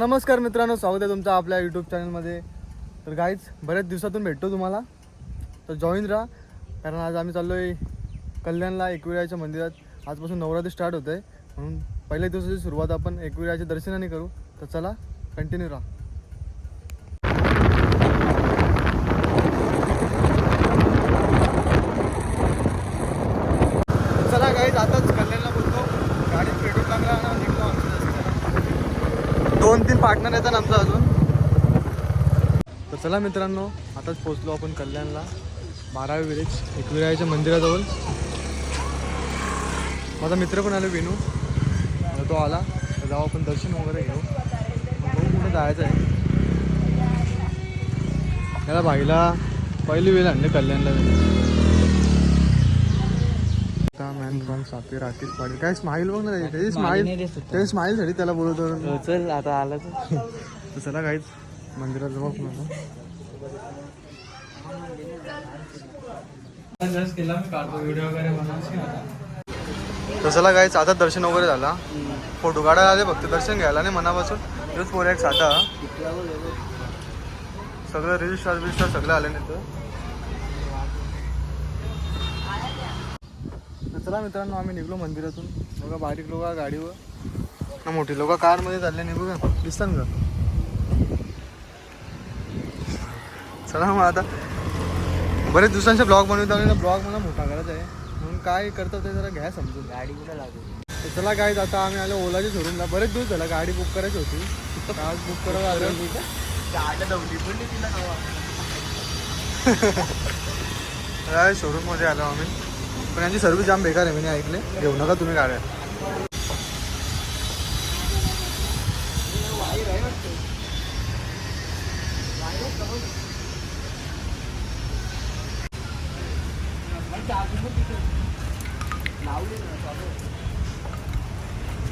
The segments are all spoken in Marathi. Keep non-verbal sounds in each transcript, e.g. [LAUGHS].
नमस्कार मित्रांनो स्वागत आहे तुमचं आपल्या यूट्यूब चॅनलमध्ये तर गाईच बऱ्याच दिवसातून भेटतो तुम्हाला. तर जॉईन राहा कारण आज आम्ही चाललो आहे कल्याणला एकविराच्या मंदिरात. आजपासून नवरात्री स्टार्ट होत आहे म्हणून पहिल्या दिवसाची सुरुवात आपण एकविराच्या दर्शनाने करू. तर चला कंटिन्यू राहा चला गाईज आताच कल्याणला बोलतो गाडीत पेट्रोल लागला ना निघतो आमच्या रस्त्याला. दोन तीन पार्टनर येतात आमचं अजून. तर चला मित्रांनो आताच पोचलो आपण कल्याणला. बारावी विलेज एकविरायाच्या मंदिराजवळ. माझा मित्र पण आलो विनू. तो आला. तर जाऊ आपण दर्शन वगैरे घेऊ. बघू कुठे जायचं आहे? त्याला भाईला पहिली वेळ आणले कल्याणला फ्रॉम सापी राकेश पाटील काय स्माईल बघ ना त्याची. त्याची स्माईल त्याची स्माईल झाली त्याला बोलवतो चल आता आलं [LAUGHS] तर चला काहीच मंदिरात जाऊ आपण चला काहीच आता दर्शन वगैरे झाला. फोटो काढायला आले फक्त. दर्शन घ्यायला नाही मनापासून. पोर एक साधा. सगळं रजिस्टर बिजिस्टर सगळं आले नाही तर. तर चला मित्रांनो आम्ही निघलो मंदिरातून. बघा बारीक लोक गाडीवर. ना मोठी. लोक कारमध्ये चालले नाही बघा दिसतात का चला मग आता. बरेच दिवसांचे ब्लॉग बनवतो आणि ब्लॉग मला मोठा करायचा आहे. म्हणून काय करतो ते जरा घ्या समजून. गाडी कुठं लागू तर चला काय आता आम्ही आलो ओलाच्या शोरूमला. बरेच दिवस झाला गाडी बुक करायची होती. आज बुक करायला आलो. काय [LAUGHS] शोरूममध्ये आलो आम्ही. पण यांची सर्व्हिस जाम बेकार आहे मी नाही ऐकले. घेऊ नका तुम्ही गाड्या.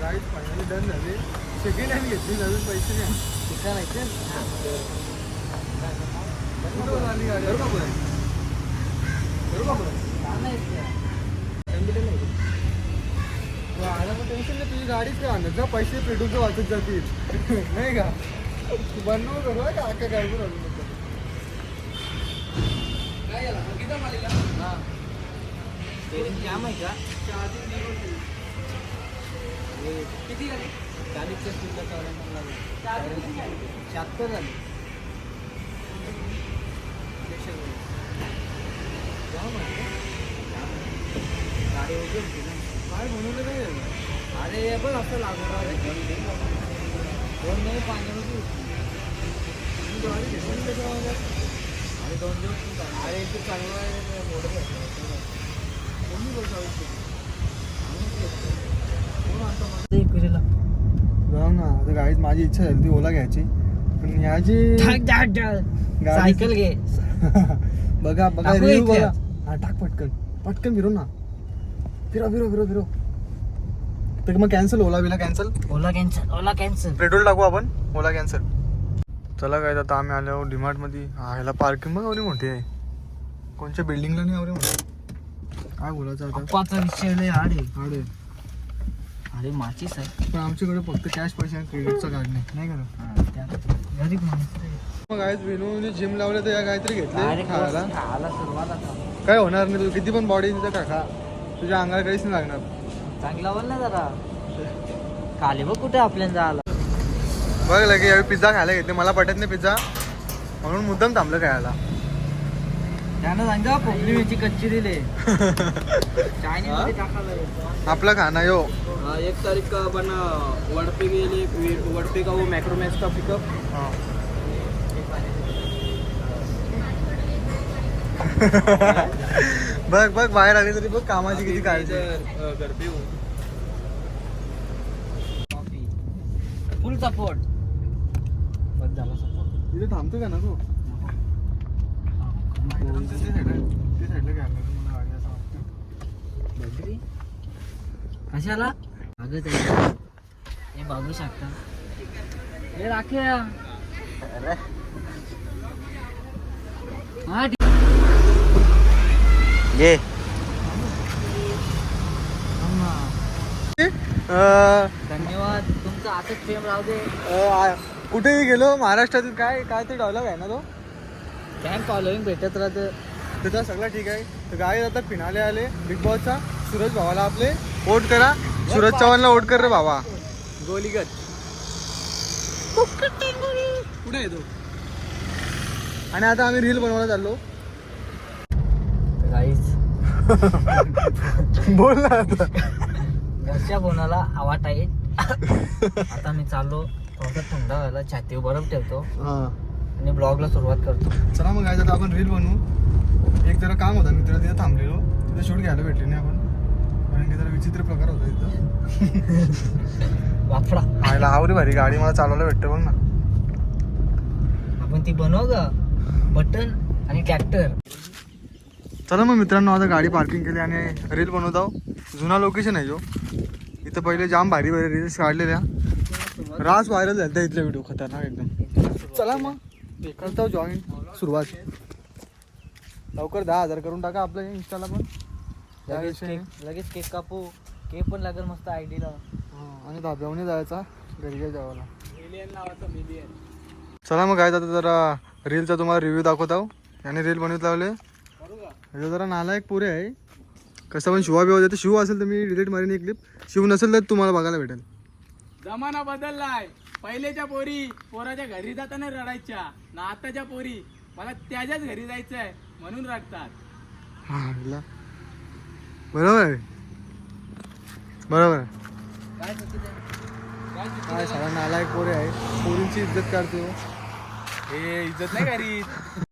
गाडी फायनली डन झाली. सेकंड हँड घेतली नवीन पैसे नाही ठिकाण आहे ते. गाडी? बरोबर बरोबर टेन्शन नाही तुझी गाडीच काय आणत? जा पैसे पेट्रोलचं वाचत जातील [LAUGHS] नाही का? तू बनवू करू का? अख्खा गाडी पण आणू नको. हा. Steering जाम आहे का? किती झाली? चाळीसच्या स्पीडला चौऱ्याण्णव शहात्तर झाली. आहे का? गाडी वगैरे होती ना. काय बनवलं नाही आहे. अरे बघ असं लागणार आहे दोन महिने पाण्यामध्ये होती तू गाडी घेतली त्याच्यामध्ये अरे दोन दिवस तू चालला. अरे तू चांगला आहे मोठं घेतलं कोणी बोलतो एकविरीला जाऊ ना आता गाडीत माझी इच्छा झाली ती ओला घ्यायची पण ह्याची सायकल घे बघा बघा रिव्ह्यू? बघा हा टाक पटकन पटकन फिरव ना फिरव फिरव फिरव फिरव तर मग कॅन्सल ओला बिला cancel Ola cancel Ola cancel petrol टाकू आपण? ओला कॅन्सल चला काय आता आम्ही आलो डीमार्टमध्ये हा ह्याला पार्किंग बघ एवढी मोठी आहे. कोणत्या बिल्डिंगला नाही एवढी मोठी. काय बोलायचं आता? पाचा विषय लय हाड आहे. हाड आहे. अरे माचीस आहे पण आमच्याकडे फक्त कॅश पैसे आणि क्रेडिटचं कार्ड नाही. नाही का? गरीब माणूस आहे. मग आज विनूने जिम लावले तर या काहीतरी घेतले अरे खायला. काय होणार नाही तू किती पण बॉडी तिथं टाका तुझ्या अंगाला काहीच नाही लागणार. चांगला बोल ना जरा. खाली बघ कुठे आपल्याला जायला. बघ लगे यावेळी पिझ्झा खायला घेतले. मला पटत नाही पिझ्झा. म्हणून मुद्दाम थांबलं खायला. त्यानं सांगा पोपली मिरची कच्ची दिले. [LAUGHS] चायनीजमध्ये टाकायला आहे. आपला खाना यो. हाँ, एक तारीख का अपन वडपे के लिए वडपे का वो मैक्रोमैक्स का पिकअप? हा. [LAUGHS] बघ बघ बाहेर आली तरी बघ कामाची किती काळजी. आहे. हूँ फुल सपोर्ट बस झाला सपोर्ट इथे थांबतो का ना तू कशाला? अगं ते हे बघू शकता. हे राख्या हा अं, धन्यवाद तुमचं असंच प्रेम राहू दे. आ- कुठेही गेलो महाराष्ट्रातील काय काय ते डायलॉग आहे ना तो? फॅन फॉलोईंग भेटत राहतं. त्याचा सगळं ठीक आहे. तर गाय आता फिनाले आले बिग बॉसचा सूरज भावाला आपले वोट करा. सूरज चव्हाणला वोट कर रे भावा. गोलीगत. कुठे आहे तो? आणि आता आम्ही रील बनवायला चाललो. बोल ना आता. घरच्या फोनाला आवाज आहे आता मी चाललो थोडासा थंड व्हायला छातीवर बरफ ठेवतो. हा. आणि ब्लॉगला सुरुवात करतो. चला मग काय आता आपण रील बनवू. एक जरा काम होता मित्र तिथे थांबलेलो. तिथे शूट घ्यायला भेटले नाही आपण. कारण की जरा विचित्र प्रकार होता तिथं. वाफडा आयला आवडी भारी गाडी मला चालवायला भेटतं बघ ना. आपण ती बनव ग. बटन आणि ट्रॅक्टर चला मग मित्रांनो आता गाडी पार्किंग केली आणि रील बनवत आहो जुना लोकेशन आहे जो. इथं पहिले जाम भारी भारी रील्स काढलेल्या. रास व्हायरल झाल्या इथले व्हिडिओ खतरनाक एकदम. चला मग. करतो जॉईन सुरुवात. लवकर दहा हजार करून टाका आपलं इंस्टाला पण. लगेच केक लगेच केक कापू. केक पण लागेल मस्त आयडीला. आणि धाब्यावनी जायचा घरी काय जेवायला चला मग काय आता जरा रीलचा तुम्हाला रिव्ह्यू दाखवत आहो याने रील बनवत लावले. ह्याचा जरा नालायक पुरे आहे. कसं पण शिवा बिवा देते. शिव असेल तर मी डिलीट मारीन एक क्लिप शिव नसेल तर तुम्हाला बघायला भेटेल. जमाना बदललाय. पहिलेच्या पोरी पोराच्या घरी जाताना रडायच्या. ना आताच्या पोरी. मला त्याच्याच घरी जायचंय म्हणून रडतात. हा, हिला. बरोबर आहे. बरोबर आहे. काय चुकीचं आहे? काय चुकीचं काय सगळा नालायक पोरे आहे. पोरींची इज्जत करतो हे इज्जत नाही करीत